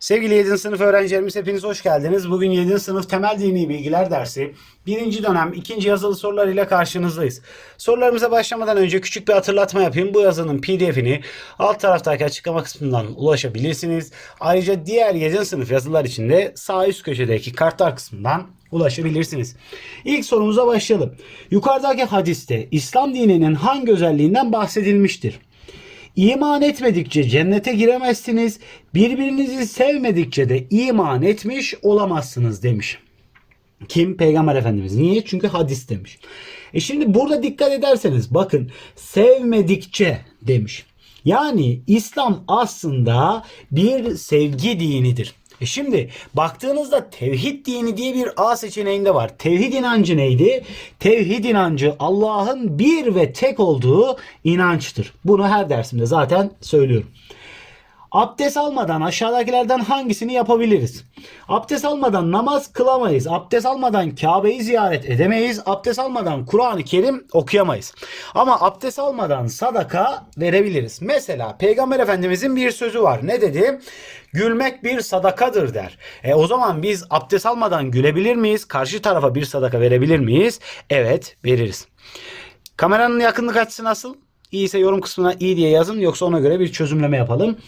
Sevgili 7. sınıf öğrencilerimiz hepiniz hoş geldiniz. Bugün 7. sınıf temel dini bilgiler dersi 1. dönem 2. yazılı sorular ile karşınızdayız. Sorularımıza başlamadan önce küçük bir hatırlatma yapayım. Bu yazının pdf'ini alt taraftaki açıklama kısmından ulaşabilirsiniz. Ayrıca diğer 7. sınıf yazılar için de sağ üst köşedeki kartlar kısmından ulaşabilirsiniz. İlk sorumuza başlayalım. Yukarıdaki hadiste İslam dininin hangi özelliğinden bahsedilmiştir? İman etmedikçe cennete giremezsiniz. Birbirinizi sevmedikçe de iman etmiş olamazsınız demiş. Kim? Peygamber Efendimiz. Niye? Çünkü hadis demiş. E şimdi burada dikkat ederseniz bakın sevmedikçe demiş. Yani İslam aslında bir sevgi dinidir. E şimdi baktığınızda tevhid dini diye bir A seçeneğinde var. Tevhid inancı neydi? Tevhid inancı Allah'ın bir ve tek olduğu inançtır. Bunu her dersimde zaten söylüyorum. Abdest almadan aşağıdakilerden hangisini yapabiliriz? Abdest almadan namaz kılamayız. Abdest almadan Kabe'yi ziyaret edemeyiz. Abdest almadan Kur'an-ı Kerim okuyamayız. Ama abdest almadan sadaka verebiliriz. Mesela Peygamber Efendimizin bir sözü var. Ne dedi? Gülmek bir sadakadır der. E o zaman biz abdest almadan gülebilir miyiz? Karşı tarafa bir sadaka verebilir miyiz? Evet veririz. Kameranın yakınlık açısı nasıl? İyiyse yorum kısmına iyi diye yazın yoksa ona göre bir çözümleme yapalım.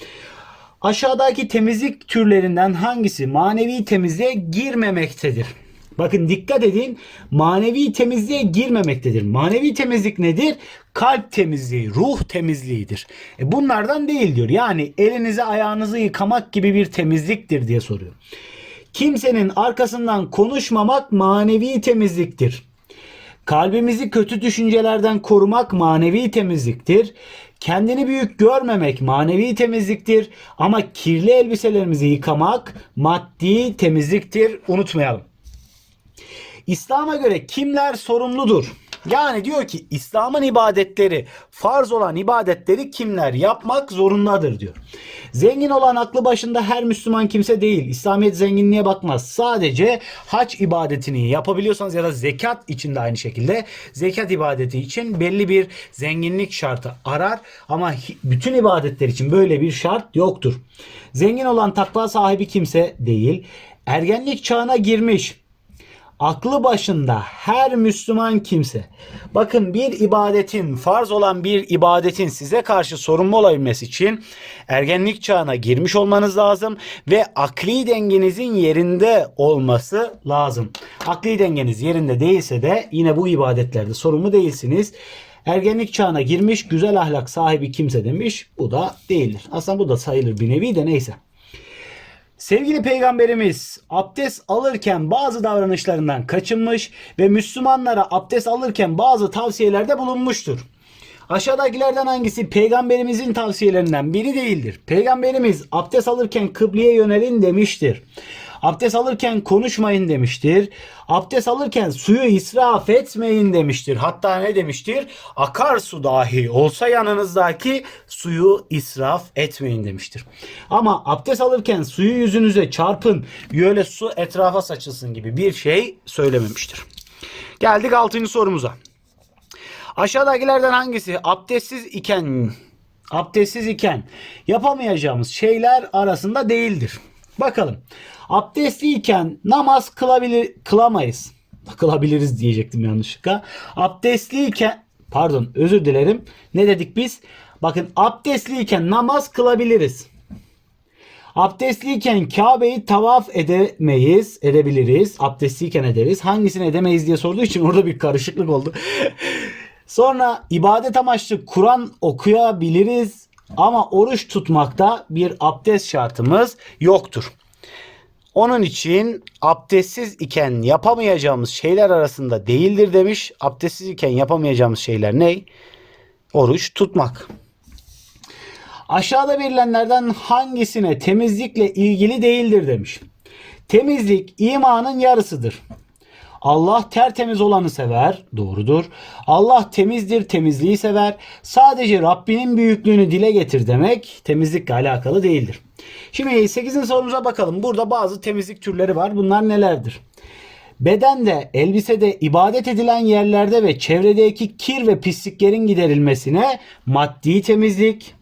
Aşağıdaki temizlik türlerinden hangisi manevi temizliğe girmemektedir? Bakın dikkat edin manevi temizliğe girmemektedir. Manevi temizlik nedir? Kalp temizliği, ruh temizliğidir. E bunlardan değil diyor. Yani elinizi ayağınızı yıkamak gibi bir temizliktir diye soruyor. Kimsenin arkasından konuşmamak manevi temizliktir. Kalbimizi kötü düşüncelerden korumak manevi temizliktir. Kendini büyük görmemek manevi temizliktir. Ama kirli elbiselerimizi yıkamak maddi temizliktir. Unutmayalım. İslam'a göre kimler sorumludur? Yani diyor ki İslam'ın ibadetleri, farz olan ibadetleri kimler yapmak zorundadır diyor. Zengin olan aklı başında her Müslüman kimse değil. İslamiyet zenginliğe bakmaz. Sadece hac ibadetini yapabiliyorsanız ya da zekat için de aynı şekilde zekat ibadeti için belli bir zenginlik şartı arar ama bütün ibadetler için böyle bir şart yoktur. Zengin olan takva sahibi kimse değil. Ergenlik çağına girmiş aklı başında her Müslüman kimse bakın bir ibadetin farz olan bir ibadetin size karşı sorumlu olabilmesi için ergenlik çağına girmiş olmanız lazım ve akli dengenizin yerinde olması lazım. Akli dengeniz yerinde değilse de yine bu ibadetlerde sorumlu değilsiniz. Ergenlik çağına girmiş güzel ahlak sahibi kimse demiş. Bu da değildir. Aslında bu da sayılır bir nevi de neyse. Sevgili peygamberimiz abdest alırken bazı davranışlarından kaçınmış ve Müslümanlara abdest alırken bazı tavsiyelerde bulunmuştur. Aşağıdakilerden hangisi peygamberimizin tavsiyelerinden biri değildir? Peygamberimiz abdest alırken kıbleye yönelin demiştir. Abdest alırken konuşmayın demiştir. Abdest alırken suyu israf etmeyin demiştir. Hatta ne demiştir? Akarsu dahi olsa yanınızdaki suyu israf etmeyin demiştir. Ama abdest alırken suyu yüzünüze çarpın, böyle su etrafa saçılsın gibi bir şey söylememiştir. Geldik 6. sorumuza. Aşağıdakilerden hangisi abdestsiz iken abdestsiz iken yapamayacağımız şeyler arasında değildir? Bakalım. Abdestliyken namaz kılabilir kılamayız. Kılabiliriz diyecektim yanlışlıkla. Abdestliyken pardon özür dilerim. Ne dedik biz? Bakın abdestliyken namaz kılabiliriz. Abdestliyken Kabe'yi tavaf edemeyiz, edebiliriz. Abdestliyken ederiz. Hangisini edemeyiz diye sorduğu için orada bir karışıklık oldu. Sonra ibadet amaçlı Kur'an okuyabiliriz ama oruç tutmakta bir abdest şartımız yoktur. Onun için abdestsiz iken yapamayacağımız şeyler arasında değildir demiş. Abdestsiz iken yapamayacağımız şeyler ne? Oruç tutmak. Aşağıda verilenlerden hangisine temizlikle ilgili değildir demiş. Temizlik imanın yarısıdır. Allah tertemiz olanı sever. Doğrudur. Allah temizdir, temizliği sever. Sadece Rabbinin büyüklüğünü dile getir demek temizlikle alakalı değildir. Şimdi 8. sorumuza bakalım. Burada bazı temizlik türleri var. Bunlar nelerdir? Bedende, elbisede, ibadet edilen yerlerde ve çevredeki kir ve pisliklerin giderilmesine maddi temizlik,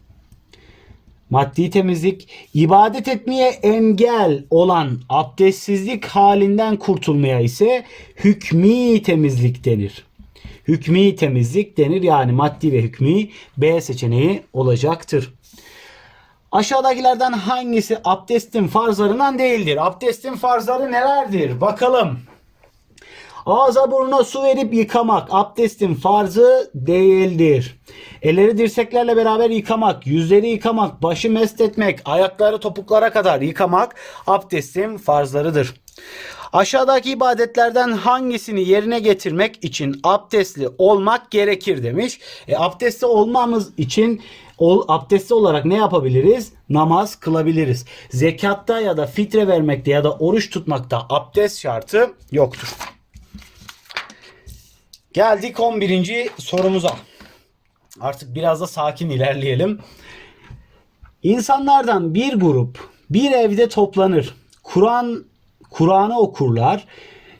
Maddi temizlik, ibadet etmeye engel olan abdestsizlik halinden kurtulmaya ise hükmi temizlik denir. Hükmi temizlik denir yani maddi ve hükmi B seçeneği olacaktır. Aşağıdakilerden hangisi abdestin farzlarından değildir? Abdestin farzları nelerdir? Bakalım. Ağza burnuna su verip yıkamak abdestin farzı değildir. Elleri dirseklerle beraber yıkamak, yüzleri yıkamak, başı mest etmek, ayakları topuklara kadar yıkamak abdestin farzlarıdır. Aşağıdaki ibadetlerden hangisini yerine getirmek için abdestli olmak gerekir demiş. E, abdestli olmamız için ol, abdestli olarak ne yapabiliriz? Namaz kılabiliriz. Zekatta ya da fitre vermekte ya da oruç tutmakta abdest şartı yoktur. Geldik 11. sorumuza. Artık biraz da sakin ilerleyelim. İnsanlardan bir grup bir evde toplanır. Kur'an Kur'an'ı okurlar.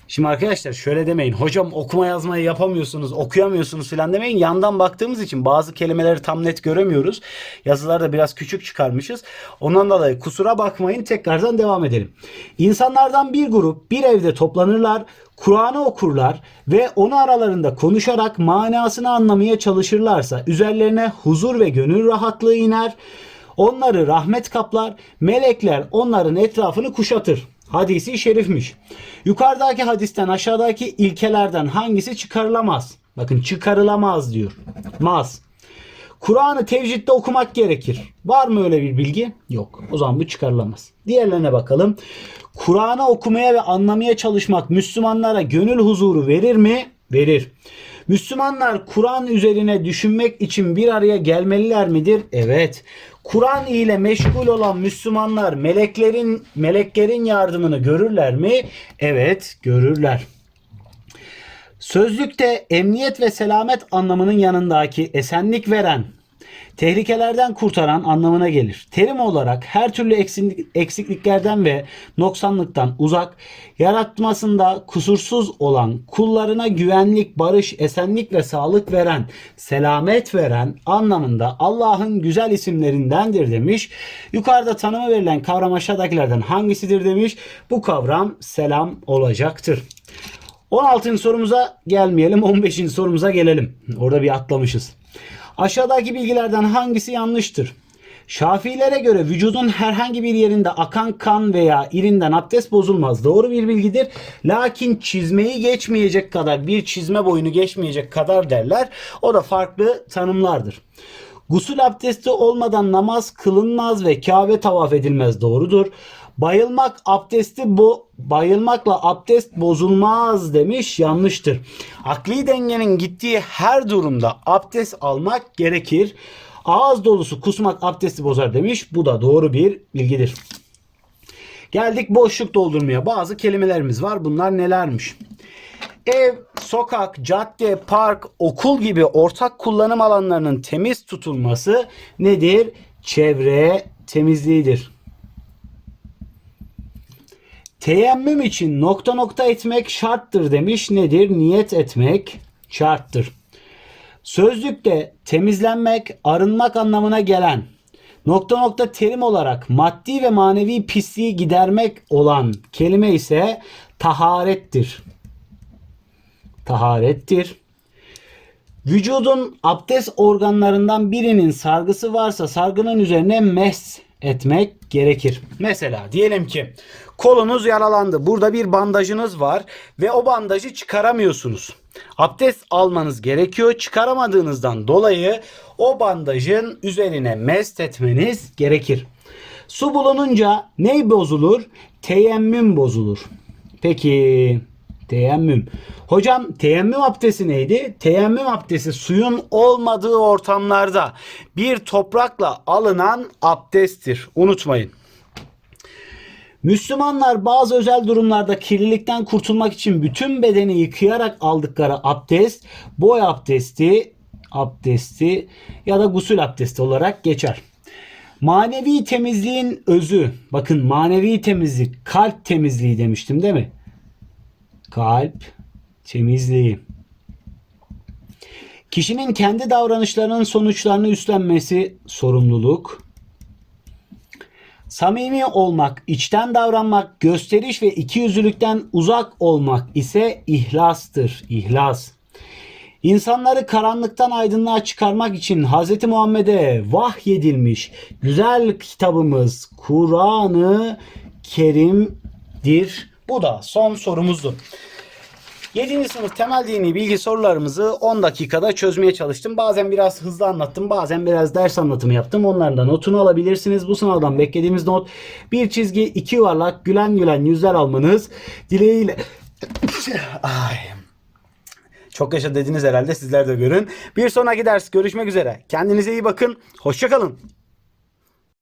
Şimdi arkadaşlar şöyle demeyin. Hocam okuma yazmayı yapamıyorsunuz, okuyamıyorsunuz falan demeyin. Yandan baktığımız için bazı kelimeleri tam net göremiyoruz. Yazıları da biraz küçük çıkarmışız. Ondan dolayı kusura bakmayın. Tekrardan devam edelim. İnsanlardan bir grup bir evde toplanırlar. Kur'an'ı okurlar ve onu aralarında konuşarak manasını anlamaya çalışırlarsa üzerlerine huzur ve gönül rahatlığı iner. Onları rahmet kaplar. Melekler onların etrafını kuşatır. Hadisi şerifmiş. Yukarıdaki hadisten aşağıdaki ilkelerden hangisi çıkarılamaz? Bakın çıkarılamaz diyor. Maz. Kur'an'ı tevhidde okumak gerekir. Var mı öyle bir bilgi? Yok. O zaman bu çıkarılamaz. Diğerlerine bakalım. Kur'an'ı okumaya ve anlamaya çalışmak Müslümanlara gönül huzuru verir mi? Verir. Müslümanlar Kur'an üzerine düşünmek için bir araya gelmeliler midir? Evet. Kur'an ile meşgul olan Müslümanlar meleklerin meleklerin yardımını görürler mi? Evet, görürler. Sözlükte emniyet ve selamet anlamının yanındaki esenlik veren, tehlikelerden kurtaran anlamına gelir. Terim olarak her türlü eksikliklerden ve noksanlıktan uzak, yaratmasında kusursuz olan, kullarına güvenlik, barış, esenlik ve sağlık veren, selamet veren anlamında Allah'ın güzel isimlerindendir demiş. Yukarıda tanımı verilen kavram aşağıdakilerden hangisidir demiş. Bu kavram selam olacaktır. 16. sorumuza gelmeyelim. 15. sorumuza gelelim. Orada bir atlamışız. Aşağıdaki bilgilerden hangisi yanlıştır? Şafilere göre vücudun herhangi bir yerinde akan kan veya irinden abdest bozulmaz. Doğru bir bilgidir. Lakin çizmeyi geçmeyecek kadar bir çizme boyunu geçmeyecek kadar derler. O da farklı tanımlardır. Gusül abdesti olmadan namaz kılınmaz ve Kabe tavaf edilmez doğrudur. Bayılmak abdesti bu bayılmakla abdest bozulmaz demiş yanlıştır. Akli dengenin gittiği her durumda abdest almak gerekir. Ağız dolusu kusmak abdesti bozar demiş. Bu da doğru bir bilgidir. Geldik boşluk doldurmaya. Bazı kelimelerimiz var. Bunlar nelermiş? Ev, sokak, cadde, park, okul gibi ortak kullanım alanlarının temiz tutulması nedir? Çevre temizliğidir. Teyemmüm için nokta nokta etmek şarttır demiş. Nedir? Niyet etmek şarttır. Sözlükte temizlenmek, arınmak anlamına gelen nokta nokta terim olarak maddi ve manevi pisliği gidermek olan kelime ise taharettir. Taharettir. Vücudun abdest organlarından birinin sargısı varsa sargının üzerine mes etmek gerekir. Mesela diyelim ki kolunuz yaralandı. Burada bir bandajınız var ve o bandajı çıkaramıyorsunuz. Abdest almanız gerekiyor. Çıkaramadığınızdan dolayı o bandajın üzerine mest etmeniz gerekir. Su bulununca ne bozulur? Teyemmüm bozulur. Peki teyemmüm. Hocam teyemmüm abdesti neydi? Teyemmüm abdesti suyun olmadığı ortamlarda bir toprakla alınan abdesttir. Unutmayın. Müslümanlar bazı özel durumlarda kirlilikten kurtulmak için bütün bedeni yıkayarak aldıkları abdest boy abdesti, abdesti ya da gusül abdesti olarak geçer. Manevi temizliğin özü, bakın manevi temizlik, kalp temizliği demiştim değil mi? Kalp temizliği. Kişinin kendi davranışlarının sonuçlarını üstlenmesi sorumluluk. Samimi olmak, içten davranmak, gösteriş ve ikiyüzlülükten uzak olmak ise ihlastır. İhlas. İnsanları karanlıktan aydınlığa çıkarmak için Hz. Muhammed'e vahyedilmiş güzel kitabımız Kur'an-ı Kerim'dir. Bu da son sorumuzdu. 7. sınıf temel dini bilgi sorularımızı 10 dakikada çözmeye çalıştım. Bazen biraz hızlı anlattım, bazen biraz ders anlatımı yaptım. Onların da notunu alabilirsiniz. Bu sınavdan beklediğimiz not bir çizgi, iki yuvarlak, gülen gülen yüzler almanız dileğiyle. Ay. Çok yaşa dediniz herhalde sizler de görün. Bir sonraki ders görüşmek üzere. Kendinize iyi bakın. Hoşçakalın.